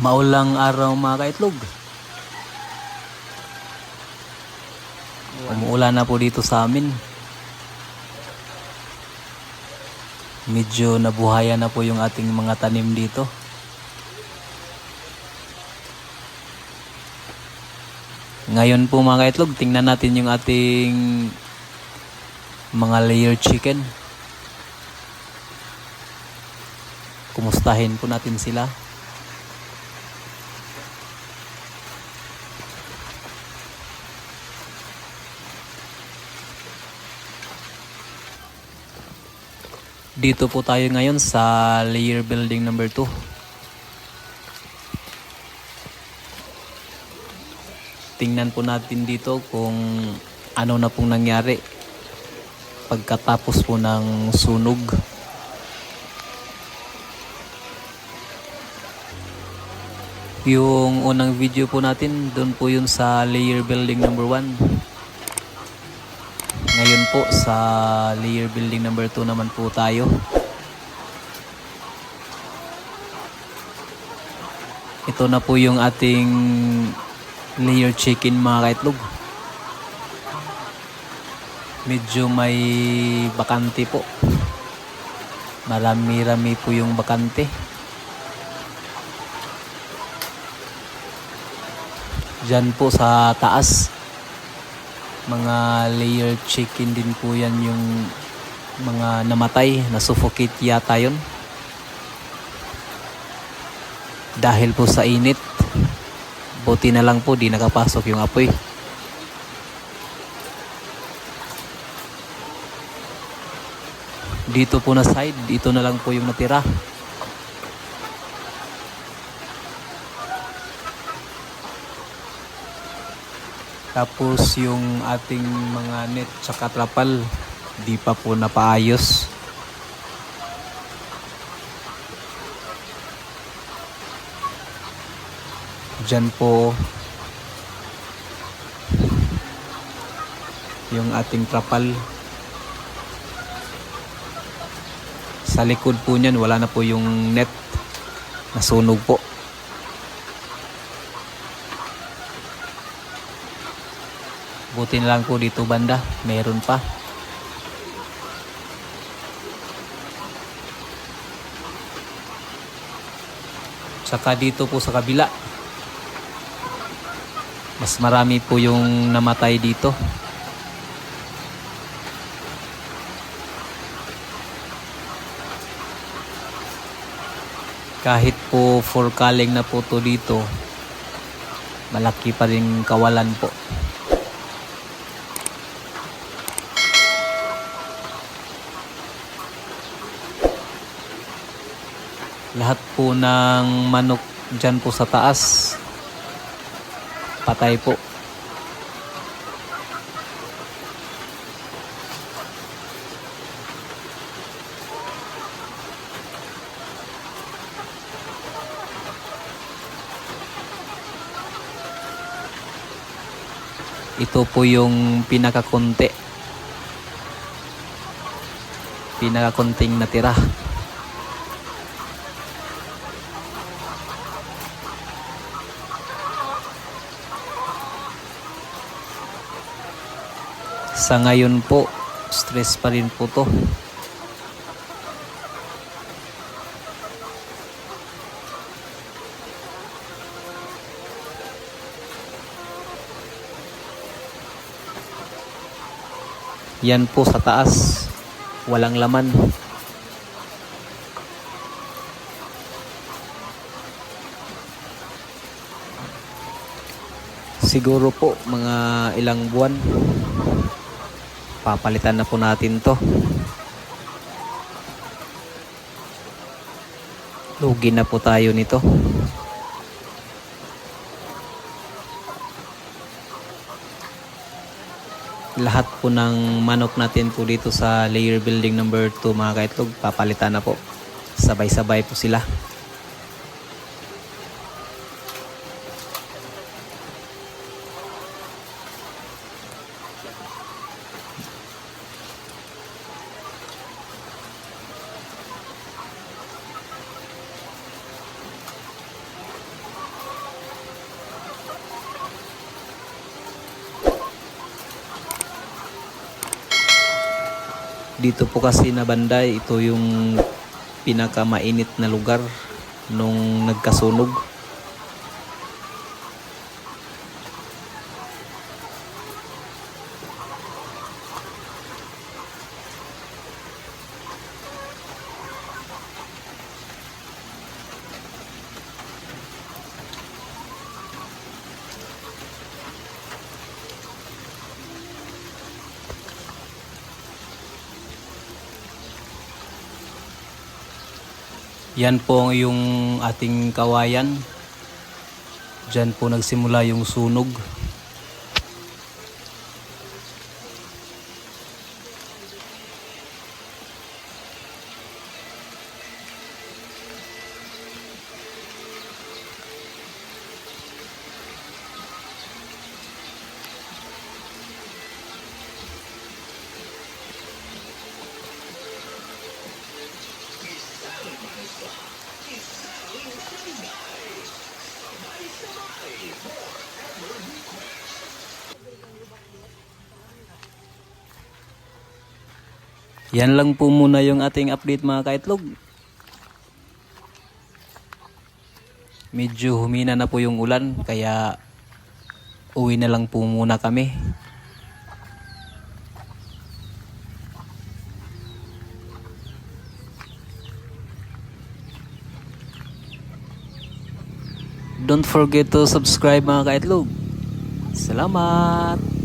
Maulang araw mga kaitlog. Umuulan na po dito sa amin. Medyo nabuhayan na po yung ating mga tanim dito. Ngayon po mga kaitlog, tingnan natin yung ating mga layer chicken. Kumustahin po natin sila. Dito po tayo ngayon sa layer building number 2. Tingnan po natin dito kung ano na pong nangyari pagkatapos po ng sunog. Yung unang video po natin, doon po yun sa layer building number 1. Ngayon po sa layer building number 2 naman po tayo. Ito na po yung ating layer chicken mga kaitlog. Medyo may bakante po. Marami-rami po yung bakante. Diyan po sa taas mga layer chicken din po yan yung mga namatay, na-suffocate yata yun. Dahil po sa init, buti na lang po di nakapasok yung apoy. Dito po na side, dito na lang po yung natira. Tapos yung ating mga net tsaka trapal, di pa po napaayos. Diyan po yung ating trapal. Sa likod po niyan, wala na po yung net. Nasunog po. Buti na lang po dito banda, meron pa. Saka dito po sa kabila. Mas marami po yung namatay dito. Kahit po for calling na po to dito, malaki pa rin kawalan po. Lahat po ng manok dyan po sa taas, patay po. Ito po yung pinakakunti. Pinakakunting natira. Sa ngayon po, stress pa rin po to. Yan po sa taas, walang laman. Siguro po mga ilang buwan papalitan na po natin to. Lugi na po tayo nito. Lahat po ng manok natin po dito sa layer building number 2 mga kaitlog papalitan na po. Sabay sabay po sila Dito po kasi na banda, ito yung pinakamainit na lugar nung nagkasunog. Yan po yung ating kawayan. Diyan po nagsimula yung sunog. Yan lang po muna yung ating update mga kaitlog. Medyo humina na po yung ulan kaya uwi na lang po muna kami. Don't forget to subscribe mga kaitlog. Salamat!